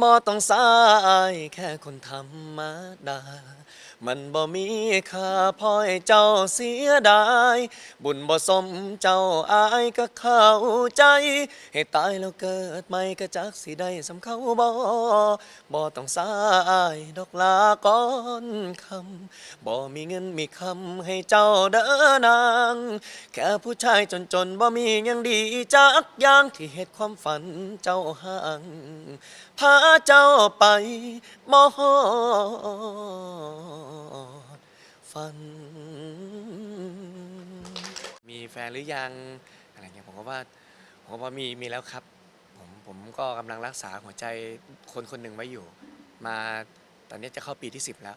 บ่ต้องสายแค่คนธรรมดา มันบ่มีค่าพอให้เจ้าเสียดาย บุญบ่สมเจ้าอายก็เข้าใจ ให้ตายแล้วเกิดใหม่ก็จักสิได้สำเขาบ่บ่ต้องสายดอกลาก่อนคำบ่มีเงินมีคำให้เจ้าเด้อนาง แค่ผู้ชายจนๆบ่มียังดีจักอย่างที่เฮ็ดความฝันเจ้าห่าง พาเจ้าไปมอฝัน มีแฟนหรือยังอะไรเงี้ยผมก็ว่าผมก็ว่ามีมีแล้วครับ ผมผมก็กำลังรักษาหัวใจคนคนหนึ่งไว้อยู่ มาตอนนี้จะเข้าปีที่ 10 แล้ว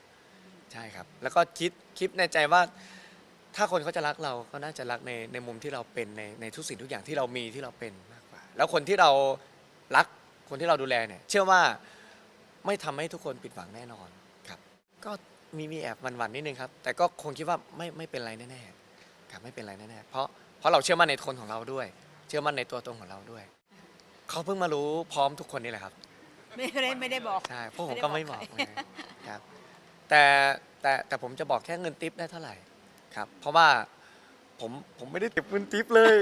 ใช่ครับ แล้วก็คิดคิดในใจว่า ถ้าคนเขาจะรักเราก็น่าจะรักในในมุมที่เราเป็นในในทุกสิ่งทุกอย่างที่เรามีที่เราเป็นมากกว่า แล้วคนที่เรารัก คนที่เราดูแลเนี่ย เชื่อว่าไม่ทำให้ทุกคนผิดหวังแน่นอนครับ ก็มีมีแอบหวันๆนิดนึงครับ แต่ก็คงคิดว่าไม่ไม่เป็นไรแน่ๆครับไม่เป็นไรแน่ๆเพราะเพราะเราเชื่อมั่นในคนของเราด้วย เชื่อมั่นในตัวตนของเราด้วยเขาเพิ่งมารู้พร้อมทุกคนนี่แหละครับ ไม่ได้ไม่ได้บอกใช่เพราะผมไม่ได้ก็ไม่บบออกกใครไงครับ แต่แต่แต่ผมจะบอกแค่เงินทิปได้เท่าไหร่ครับ เพราะว่าผมผมไม่ได้เก็บเงินทิปเลย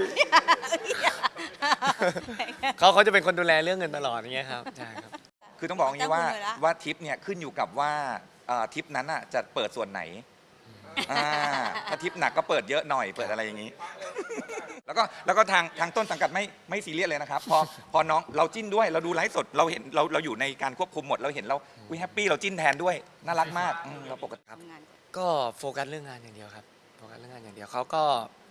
เขาเขาจะเป็นคนดูแลเรื่องเงินตลอดอย่างเงี้ยครับใช่ครับ คือต้องบอกอย่างนี้ว่าตั้งคุณไว้ละ ว่าทริปเนี่ยขึ้นอยู่กับว่าเอ่อทริปนั้นอะจะเปิดส่วนไหนอ่าถ้าทริปหนักก็เปิดเยอะหน่อยเปิดอะไรอย่างนี้ แล้วก็แล้วก็ทางทางต้นสังกัดไม่ไม่ซีเรียสเลยนะครับพอพอน้องเราจิ้นด้วยเราดูไลฟ์สดเราเห็นเราเราอยู่ในการควบคุมหมดเราเห็นเราวิแฮปปี้เราจิ้นแทนด้วยน่ารักมากอืมเราปกติทำงานก่อนก็โฟกัสเรื่องงานอย่างเดียวครับโฟกัสเรื่องงานอย่างเดียวเขาก็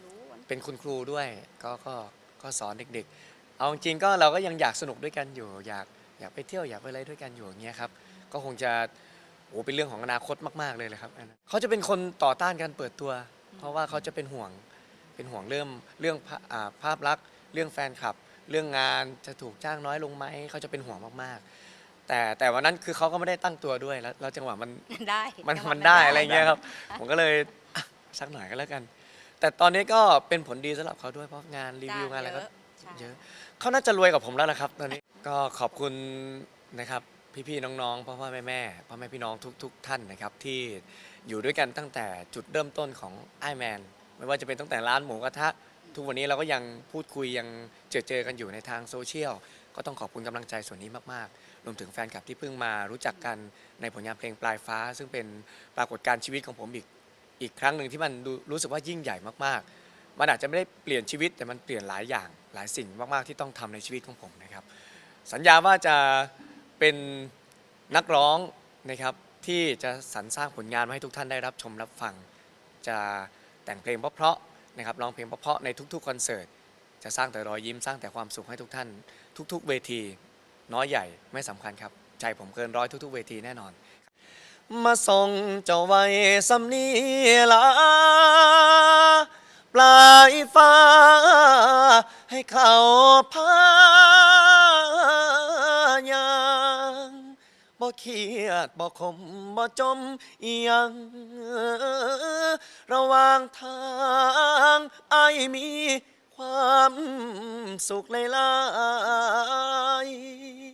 รู้วันเป็นคุณครูด้วย ก็ก็ ก็สอนเด็กๆ เอาจริงๆก็เราก็ยังอยากสนุกด้วยกันอยู่ อยากอยากไปเที่ยวอยากไปอะไรด้วยกันอยู่อย่างเงี้ยครับก็คงจะโอ้เป็นเรื่องของอนาคตมาก ๆเลยเลยครับอันนั้นเขาจะเป็นคนต่อต้านการเปิดตัว เพราะว่าเขาจะเป็นห่วงเป็นห่วงเรื่องเรื่องภาอ่าภาพลักษณ์ เรื่องแฟนคลับ เรื่องงานจะถูกจ้างน้อยลงไหมเขาจะเป็นห่วงมากๆ แต่แต่วันนั้นคือเขาก็ไม่ได้ตั้งตัวด้วยแล้วแล้วจังหวะมันได้มันจังหวะมันได้อะไรเงี้ยครับ ผมก็เลยอะสักหน่อยก็แล้วกัน แต่ตอนนี้ก็เป็นผลดีสำหรับเขาด้วยเพราะงานรีวิวงานอะไรก็ใช่เยอะเขาน่าจะรวยกับผมแล้วนะครับ ตอนนี้ ก็ขอบคุณนะครับพี่ๆน้องๆพ่อพ่อแม่แม่พ่อแม่พี่น้องทุก ๆ ท่านนะครับที่อยู่ด้วยกันตั้งแต่จุดเริ่มต้นของไอแมนไม่ว่าจะเป็นตั้งแต่ร้านหมูกระทะทุกวันนี้เราก็ยังพูดคุยยังเจอเจอกันอยู่ในทางโซเชียลก็ต้องขอบคุณกำลังใจส่วนนี้มากๆ รวมถึงแฟนคลับที่เพิ่งมารู้จักกันในผลงานเพลงปลายฟ้า ซึ่งเป็นปรากฏการณ์ชีวิตของผมอีก อีกครั้งหนึ่งที่มันดูรู้สึกว่ายิ่งใหญ่มากๆ มันอาจจะไม่ได้เปลี่ยนชีวิตแต่มันเปลี่ยนหลายอย่างหลายสิ่งมากๆที่ต้องทำในชีวิตของผมนะครับ สัญญาว่าจะเป็นนักร้องนะครับที่จะสรรสร้างผลงานมาให้ทุกท่านได้รับชมรับฟัง จะแต่งเพลงเพราะๆนะครับร้องเพลงเพราะๆในทุกๆคอนเสิร์ตจะสร้างแต่รอยยิ้มสร้างแต่ความสุขให้ทุกท่าน ทุก ๆ เวที น้อยใหญ่ไม่สำคัญครับ ใจผมเกินร้อยทุก ๆ เวทีแน่นอน มาส่งเจ้าไว้สำนีลาปลายฟ้า ให้เขาพายางบ่เครียดบ่ขมบ่จมอียัง ระหว่างทางไอายมีความสุขหลายๆ